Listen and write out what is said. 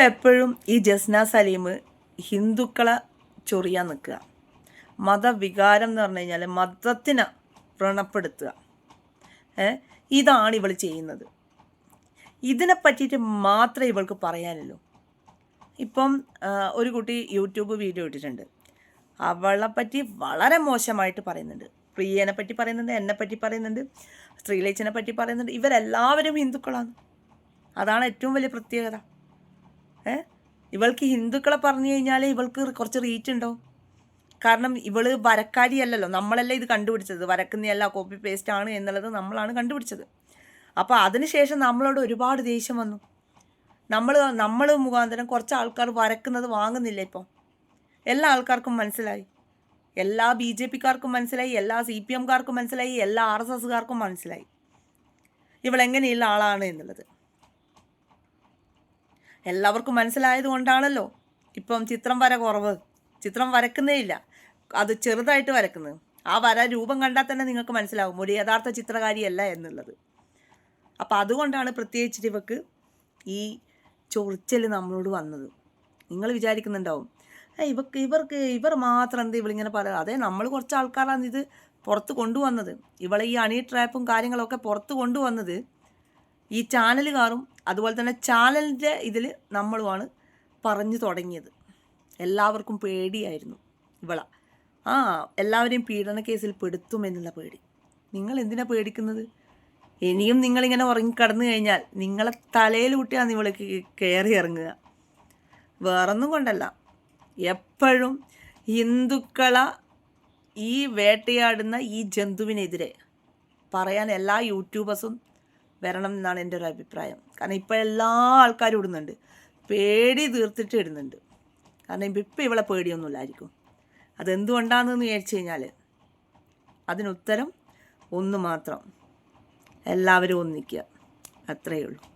ഇപ്പം എപ്പോഴും ഈ ജസ്ന സലീം ഹിന്ദുക്കളെ ചൊറിയാൻ നിൽക്കുക. മതവികാരം എന്ന് പറഞ്ഞു കഴിഞ്ഞാൽ മതത്തിനെ വ്രണപ്പെടുത്തുക. ഇതാണ് ഇവൾ ചെയ്യുന്നത്. ഇതിനെ പറ്റിയിട്ട് മാത്രമേ ഇവൾക്ക് പറയാനുള്ളൂ. ഇപ്പം ഒരു കുട്ടി യൂട്യൂബ് വീഡിയോ ഇട്ടിട്ടുണ്ട്. അവളെ പറ്റി വളരെ മോശമായിട്ട് പറയുന്നുണ്ട്. പ്രിയനെ പറ്റി പറയുന്നുണ്ട് എന്നെ പറ്റി പറയുന്നുണ്ട് സ്ത്രീലേച്ചനെ പറ്റി പറയുന്നുണ്ട്. ഇവരെല്ലാവരും ഹിന്ദുക്കളാണ്. അതാണ് ഏറ്റവും വലിയ പ്രത്യേകത. ഏ? ഇവൾക്ക് ഹിന്ദുക്കളെ പറഞ്ഞു കഴിഞ്ഞാൽ ഇവൾക്ക് കുറച്ച് റീച്ച് ഉണ്ടോ? കാരണം ഇവൾ വരക്കാരിയല്ലല്ലോ. നമ്മളല്ലേ ഇത് കണ്ടുപിടിച്ചത്. വരക്കുന്നതല്ല കോപ്പി പേസ്റ്റ് ആണ് എന്നുള്ളത് നമ്മളാണ് കണ്ടുപിടിച്ചത്. അപ്പോൾ അതിനുശേഷം നമ്മളോട് ഒരുപാട് ദേഷ്യം വന്നു. നമ്മൾ നമ്മൾ മുഖാന്തരം കുറച്ച് ആൾക്കാർ വരക്കുന്നത് വാങ്ങുന്നില്ല ഇപ്പോൾ എല്ലാ ആൾക്കാർക്കും മനസ്സിലായി. എല്ലാ ബി ജെ പിക്കാർക്കും മനസ്സിലായി. എല്ലാ സി പി എംകാർക്കും മനസ്സിലായി. എല്ലാ ആർ എസ് എസ്കാർക്കും മനസ്സിലായി. ഇവളെങ്ങനെയുള്ള ആളാണ് എന്നുള്ളത്. എല്ലാവർക്കും മനസ്സിലായത് കൊണ്ടാണല്ലോ. ഇപ്പം ചിത്രം വര കുറവ്. ചിത്രം വരക്കുന്നേ ഇല്ല. അത് ചെറുതായിട്ട് വരക്കുന്നത്. ആ വര രൂപം കണ്ടാൽ തന്നെ നിങ്ങൾക്ക് മനസ്സിലാവും. ഒരു യഥാർത്ഥ ചിത്രകാരിയല്ല എന്നുള്ളത്. അപ്പം അതുകൊണ്ടാണ് പ്രത്യേകിച്ച് ഇവക്ക് ഈ ചൊറിച്ചൽ നമ്മളോട് വന്നത്. നിങ്ങൾ വിചാരിക്കുന്നുണ്ടാവും. "ഏ, ഇവക്ക് ഇവർക്ക് ഇവർ മാത്രം എന്ത് ഇവളിങ്ങനെ പറയുക അതെ നമ്മൾ കുറച്ച് ആൾക്കാരാണ് ഇത് പുറത്ത് കൊണ്ടുവന്നത്. ഇവളെ ഈ അണി ട്രാപ്പും കാര്യങ്ങളൊക്കെ പുറത്ത് കൊണ്ടുവന്നത് ഈ ചാനലുകാരും അതുപോലെ തന്നെ ചാനലിന്റെ ഇതിൽ നമ്മളുമാണ് പറഞ്ഞു തുടങ്ങിയത്. എല്ലാവർക്കും പേടിയായിരുന്നു ഇവള. ആ എല്ലാവരെയും പീഡന കേസിൽ പെടുത്തും എന്നുള്ള പേടി. നിങ്ങൾ എന്തിനാ പേടിക്കുന്നത്? ഇനിയും നിങ്ങളിങ്ങനെ ഉറങ്ങിക്കടന്നു കഴിഞ്ഞാൽ നിങ്ങളെ തലയിൽ കുട്ടിയാണ് ഇവൾ കയറി ഇറങ്ങുക. വേറൊന്നും കൊണ്ടല്ല. എപ്പോഴും ഹിന്ദുക്കള ഈ വേട്ടയാടുന്ന ഈ ജന്തുവിനെതിരെ പറയാൻ എല്ലാ യൂട്യൂബേഴ്സും വരണം എന്നാണ് എന്റെ ഒരു അഭിപ്രായം. കാരണം ഇപ്പോൾ എല്ലാ ആൾക്കാരും ഇടുന്നുണ്ട്. പേടി തീർത്തിട്ട് ഇടുന്നുണ്ട്. കാരണം ഇപ്പം ഇവളെ പേടിയൊന്നുമില്ലായിരിക്കും. അതെന്തുകൊണ്ടാണെന്ന് വിചാരിച്ചു കഴിഞ്ഞാൽ അതിനുത്തരം ഒന്ന് മാത്രം എല്ലാവരും ഒന്നിക്കുക. അത്രയേ ഉള്ളൂ.